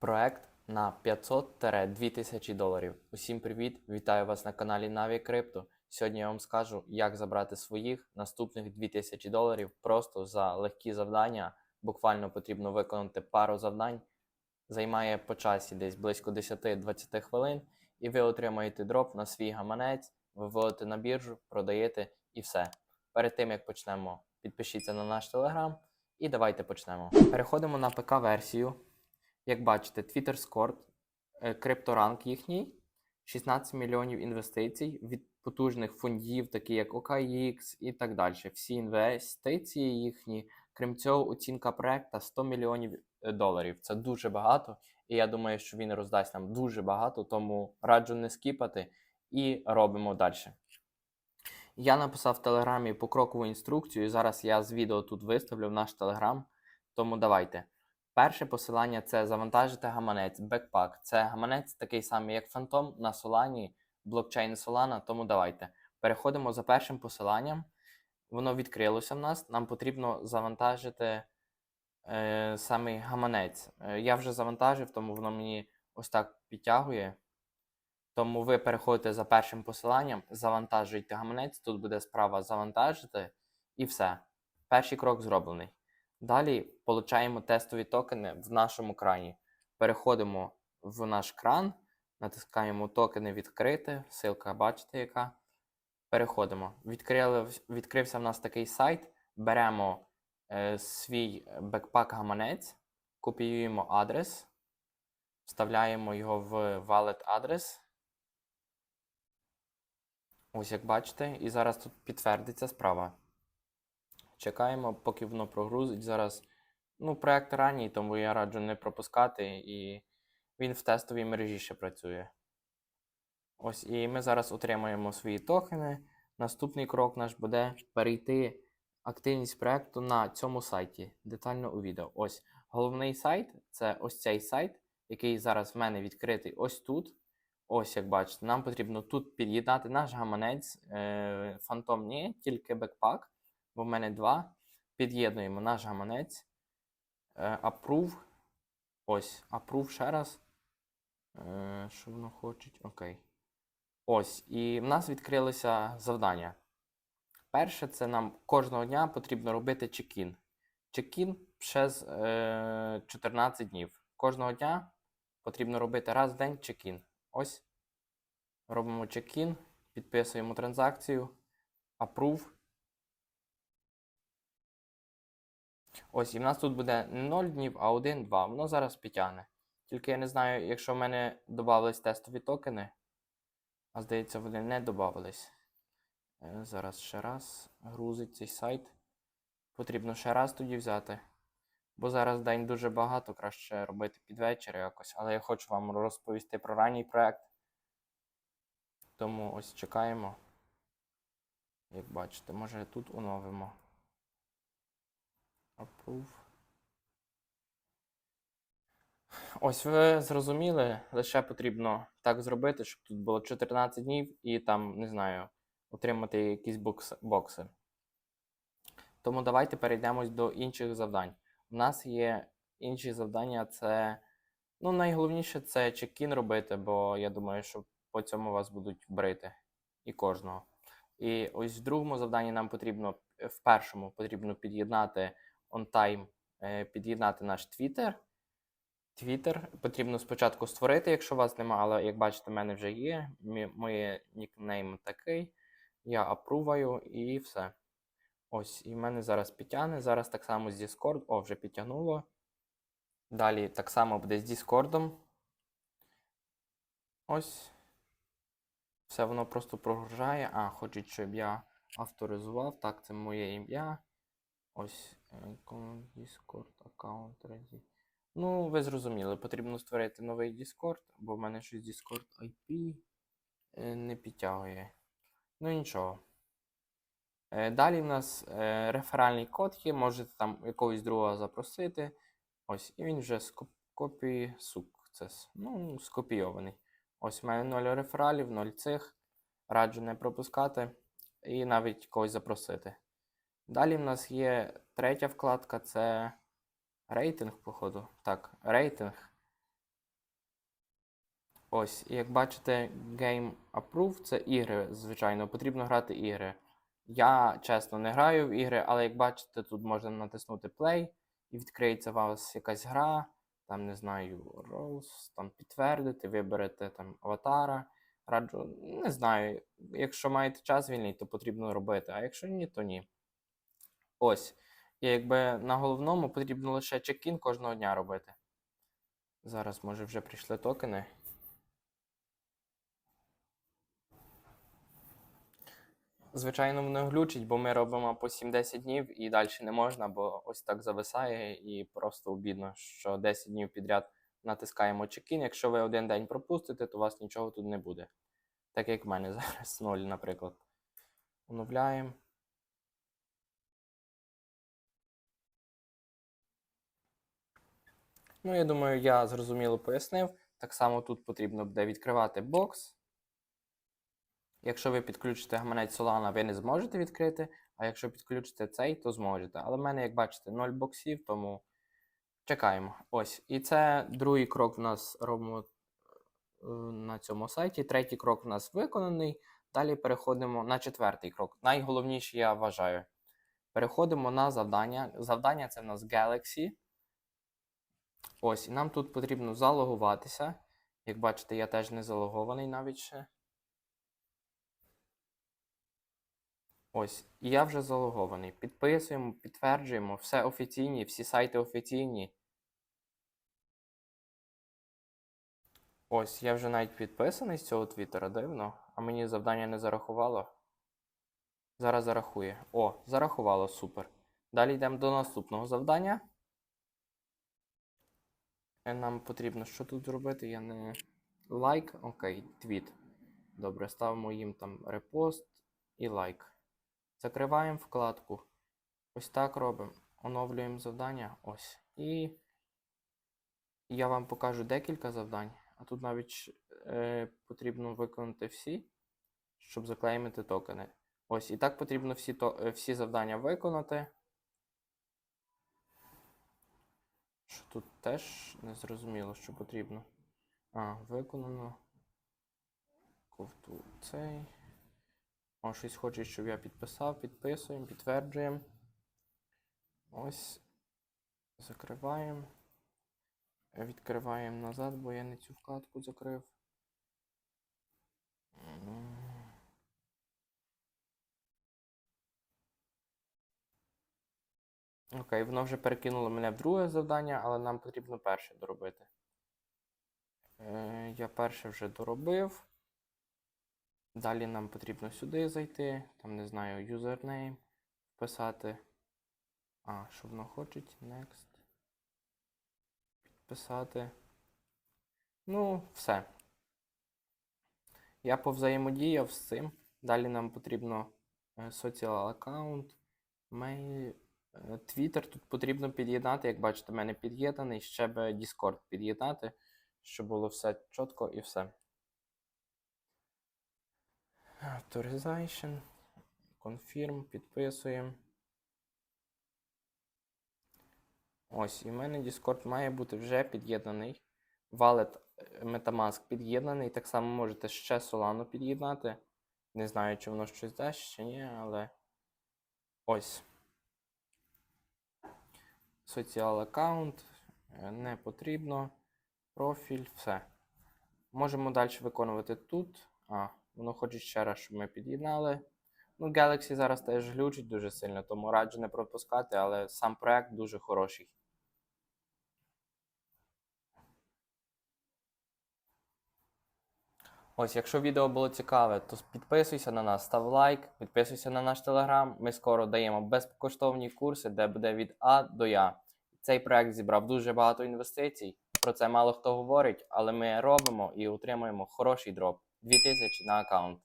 Проект на 500-2000 доларів. Усім привіт! Вітаю вас на каналі Navi Crypto. Сьогодні я вам скажу, як забрати своїх наступних 2000 доларів просто за легкі завдання. Буквально потрібно виконати пару завдань. Займає по часі десь близько 10-20 хвилин, і ви отримаєте дроп на свій гаманець, виводите на біржу, продаєте і все. Перед тим як почнемо, підпишіться на наш телеграм і давайте почнемо. Переходимо на ПК-версію. Як бачите, Twitter Score, е, крипторанк їхній, 16 мільйонів інвестицій від потужних фондів, такі як OKX і так далі. Всі інвестиції їхні. Крім цього, оцінка проекта 100 мільйонів е, доларів. Це дуже багато, і я думаю, що він роздасть нам дуже багато, тому раджу не скіпати і робимо далі. Я написав в телеграмі покрокову інструкцію, і зараз я з відео тут виставлю в наш телеграм. Тому давайте. Перше посилання це завантажити гаманець, Backpack. Це гаманець такий самий, як Phantom на Solana, блокчейн Solana, тому давайте. Переходимо за першим посиланням. Воно відкрилося в нас. Нам потрібно завантажити е, самий гаманець. Е, я вже завантажив, тому воно мені ось так підтягує. Тому ви переходите за першим посиланням, завантажуєте гаманець, тут буде справа завантажити, і все. Перший крок зроблений. Далі получаємо тестові токени в нашому крані. Переходимо в наш кран, натискаємо токени відкрити. Силка, бачите, яка. Переходимо. Відкрили, відкрився в нас такий сайт. Беремо е, свій бекпак гаманець, копіюємо адрес, вставляємо його в wallet адрес. Ось як бачите, і зараз тут підтвердиться справа. Чекаємо, поки воно прогрузить. Зараз ну, проект ранній, тому я раджу не пропускати, і він в тестовій мережі ще працює. Ось, і ми зараз отримаємо свої токени. Наступний крок наш буде перейти активність проекту на цьому сайті. Детально у відео. Ось головний сайт це ось цей сайт, який зараз в мене відкритий ось тут. Ось, як бачите, нам потрібно тут під'єднати наш гаманець. Е, Фантом ні, тільки бекпак бо в мене два. Під'єднуємо наш гаманець. Е, Approve. Ось, approve ще раз. Е, Що воно хоче? Окей. Ось. І в нас відкрилися завдання. Перше, це нам кожного дня потрібно робити чекін. Чекін через е, 14 днів. Кожного дня потрібно робити раз в день чекін. Ось. Робимо чекін, підписуємо транзакцію. Approve. Ось, і в нас тут буде не 0 днів, а 1, 2. Воно зараз підтягне. Тільки я не знаю, якщо в мене додавались тестові токени. А здається, вони не додавались. Е, Зараз ще раз грузить цей сайт. Потрібно ще раз тоді взяти. Бо зараз день дуже багато, краще робити під вечір якось. Але я хочу вам розповісти про ранній проект. Тому ось чекаємо. Як бачите, може тут оновимо. Approve. Ось ви зрозуміли, лише потрібно так зробити, щоб тут було 14 днів і там, не знаю, отримати якісь бокс, бокси. Тому давайте перейдемо до інших завдань. У нас є інші завдання, це. Ну, найголовніше це чекін робити, бо я думаю, що по цьому вас будуть брити і кожного. І ось в другому завданні нам потрібно, в першому потрібно під'єднати OnTime е, під'єднати наш Twitter. Twitter потрібно спочатку створити, якщо у вас немає, але як бачите, в мене вже є. Моє нікнейм такий. Я апруваю і все. Ось, і в мене зараз підтягне. Зараз так само з Discord. О, вже підтягнуло. Далі так само буде з Discord. Ось. Все воно просто прогружає. А, хочуть, щоб я авторизував. Так, це моє ім'я. Ось Discord аккаунт ready. Ну, ви зрозуміли, потрібно створити новий Discord, бо в мене щось Discord IP е, не підтягує. Ну нічого. Е, Далі в нас е, реферальний код є, можете там якогось другого запросити. Ось, і він вже копії success. Ну, скопійований. Ось мене 0 рефералів, 0 цих. Раджу не пропускати і навіть когось запросити. Далі в нас є третя вкладка це рейтинг, походу. Так, рейтинг. Ось, як бачите, Game Approve це ігри, звичайно, потрібно грати ігри. Я чесно не граю в ігри, але як бачите, тут можна натиснути Play і відкриється у вас якась гра, там не знаю, Rose, там підтвердити, виберете там аватара. Раджу, не знаю, якщо маєте час вільний, то потрібно робити, а якщо ні, то ні. Ось. І якби на головному потрібно лише чекін кожного дня робити. Зараз, може, вже прийшли токени. Звичайно, воно глючить, бо ми робимо по 7-10 днів і далі не можна, бо ось так зависає і просто обідно, що 10 днів підряд натискаємо чекін. Якщо ви один день пропустите, то у вас нічого тут не буде. Так як в мене зараз 0, наприклад. Оновляємо. Ну, я думаю, я зрозуміло пояснив. Так само тут потрібно буде відкривати бокс. Якщо ви підключите гаманець Solana, ви не зможете відкрити, а якщо підключите цей, то зможете. Але в мене, як бачите, 0 боксів, тому чекаємо. Ось. І це другий крок в нас робимо е, на цьому сайті. Третій крок в нас виконаний. Далі переходимо на четвертий крок. Найголовніше, я вважаю. Переходимо на завдання. Завдання це в нас Galaxy. Ось, і нам тут потрібно залогуватися. Як бачите, я теж не залогований навіть ще. Ось, і я вже залогований. Підписуємо, підтверджуємо, все офіційні, всі сайти офіційні. Ось, я вже навіть підписаний з цього твіттера, дивно, а мені завдання не зарахувало. Зараз зарахує. О, зарахувало, супер. Далі йдемо до наступного завдання. Е, Нам потрібно що тут зробити? Я не. Лайк, окей, твіт. Добре, ставимо їм там репост і лайк. Закриваємо вкладку. Ось так робимо. Оновлюємо завдання. Ось. І я вам покажу декілька завдань. А тут навіть е, потрібно виконати всі, щоб заклеймити токени. Ось, і так потрібно всі, то, е, всі завдання виконати. Що тут теж не зрозуміло, що потрібно. А, виконано. Ковту цей. О, щось хоче, щоб я підписав, підписуємо, підтверджуємо. Ось. Закриваємо. Відкриваємо назад, бо я не цю вкладку закрив. Окей, воно вже перекинуло мене в друге завдання, але нам потрібно перше доробити. Е, я перше вже доробив. Далі нам потрібно сюди зайти, там, не знаю, юзернейм вписати. А, що воно хоче? Next. Підписати. Ну, все. Я повзаємодіяв з цим. Далі нам потрібно е, social account, mail, Twitter тут потрібно під'єднати. Як бачите, в мене під'єднаний, ще би Discord під'єднати, щоб було все чітко і все. Authorization. Confirm, підписуємо. Ось, і в мене Discord має бути вже під'єднаний. Wallet е, Metamask під'єднаний. Так само можете ще Solano під'єднати. Не знаю, чи воно щось дасть, чи ні, але. Ось. Social аккаунт. е, Не потрібно. Профіль, все. Можемо далі виконувати тут. А, воно хоче ще раз, щоб ми під'єднали. Ну, Galaxy зараз теж глючить дуже сильно, тому раджу не пропускати, але сам проект дуже хороший. Ось, якщо відео було цікаве, то підписуйся на нас, став лайк, підписуйся на наш телеграм. Ми скоро даємо безкоштовні курси, де буде від А до Я. Цей проект зібрав дуже багато інвестицій. Про це мало хто говорить, але ми робимо і отримуємо хороший дроп 2000 на аккаунт.